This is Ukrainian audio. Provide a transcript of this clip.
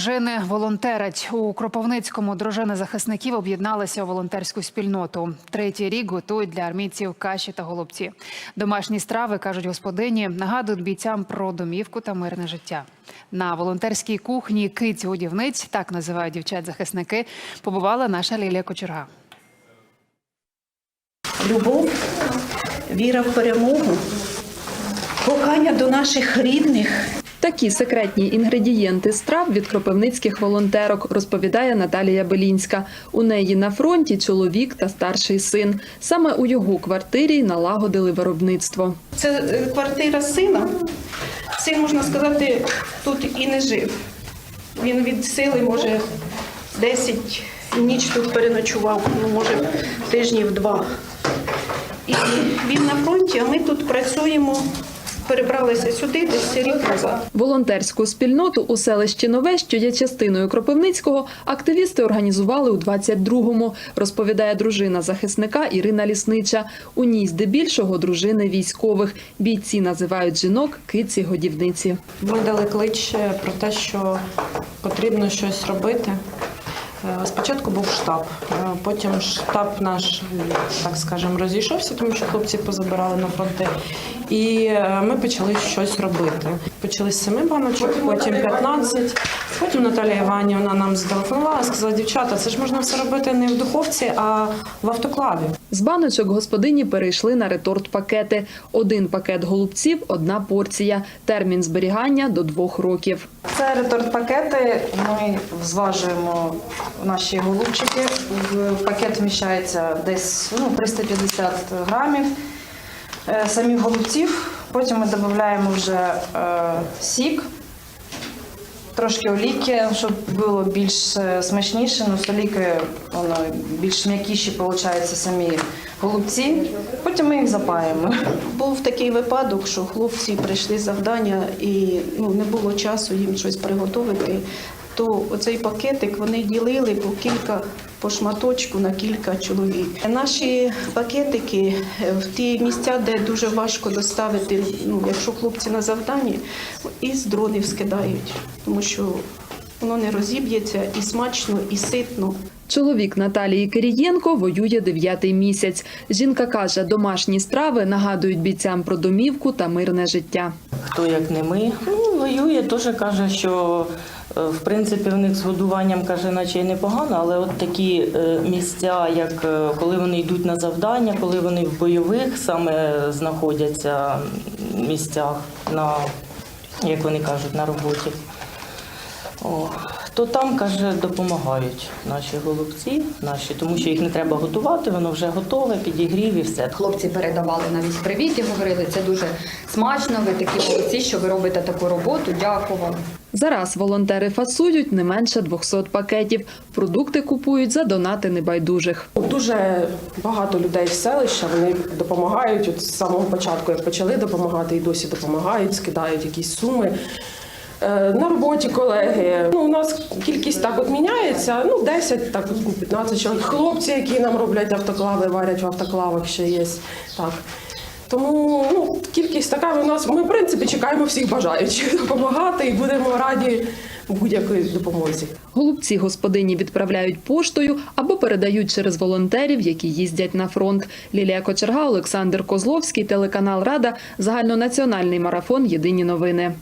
Дружини волонтерять у Кропивницькому. Дружини захисників об'єдналися у волонтерську спільноту. Третій рік готують для армійців каші та голубці. Домашні страви кажуть господині, нагадують бійцям про домівку та мирне життя. На волонтерській кухні киць годівниць, так називають дівчат-захисники, побувала наша Лілія Кочерга. любов, віра в перемогу, кохання до наших рідних. Такі секретні інгредієнти страв від кропивницьких волонтерок розповідає Наталія Белінська. У неї на фронті чоловік та старший син. Саме у його квартирі налагодили виробництво. Це е, квартира сина. Син, можна сказати, тут і не жив. Він від сили, може, 10 ніч тут переночував, ну, може, тижнів два. І він на фронті, а ми тут працюємо, перебралися сюди десь рік назад. Волонтерську спільноту у селищі Нове, що є частиною Кропивницького, активісти організували у 22-му, розповідає дружина захисника Ірина Ліснича. У ній здебільшого дружини військових. Бійці називають жінок киці годівниці. Ми дали клич про те, що потрібно щось робити. Е, Спочатку був штаб, е, потім штаб наш, так скажемо, розійшовся, тому що хлопці позабирали на фронти. І е, ми почали щось робити. Почали з 7 баночок, потім 15. Потім Наталія Іванівна нам зателефонувала, сказала, дівчата, це ж можна все робити не в духовці, а в автоклаві. З баночок господині перейшли на реторт-пакети. Один пакет голубців, одна порція. Термін зберігання до двох років. Це реторт-пакети. Ми зважуємо наші голубчики. В пакет вміщається десь ну, 350 грамів самих голубців. Потім ми додаємо вже е, сік, трошки олійки, щоб було більш е, смачніше. Ну, з олійки воно більш м'якіші виходить самі голубці. Потім ми їх запаємо. Був такий випадок, що хлопці прийшли завдання і ну, не було часу їм щось приготувати. То оцей пакетик вони ділили по кілька по шматочку на кілька чоловік. Наші пакетики е, в ті місця, де дуже важко доставити, ну якщо хлопці на завданні, із дронів скидають, тому що воно не розіб'ється і смачно, і ситно. Чоловік Наталії Кирієнко воює дев'ятий місяць. Жінка каже, домашні страви нагадують бійцям про домівку та мирне життя. хто як не ми. Ну, воює, теж каже, що е, в принципі в них з годуванням каже, наче й непогано, але от такі е, місця, як е, коли вони йдуть на завдання, коли вони в бойових саме знаходяться місцях на, як вони кажуть, на роботі. О, то там, каже, допомагають наші голубці, наші, тому що їх не треба готувати, воно вже готове, підігрів і все. Хлопці передавали навіть привіт і говорили, це дуже смачно, ви такі молодці, що ви робите таку роботу. Дякую вам. Зараз волонтери фасують не менше 200 пакетів. Продукти купують за донати небайдужих. Дуже багато людей з селища вони допомагають. От з самого початку, як почали допомагати, і досі допомагають, скидають якісь суми. Е, На роботі колеги. Ну, у нас кількість так от міняється. Ну, 10, так от, ну, 15 чоловік. Хлопці, які нам роблять автоклави, варять в автоклавах ще є. Так. Тому ну, кількість така у нас. Ми, в принципі, чекаємо всіх бажаючих допомагати і будемо раді будь-якої допомозі. Голубці господині відправляють поштою або передають через волонтерів, які їздять на фронт. Лілія Кочерга, Олександр Козловський, телеканал Рада, загальнонаціональний марафон Єдині новини.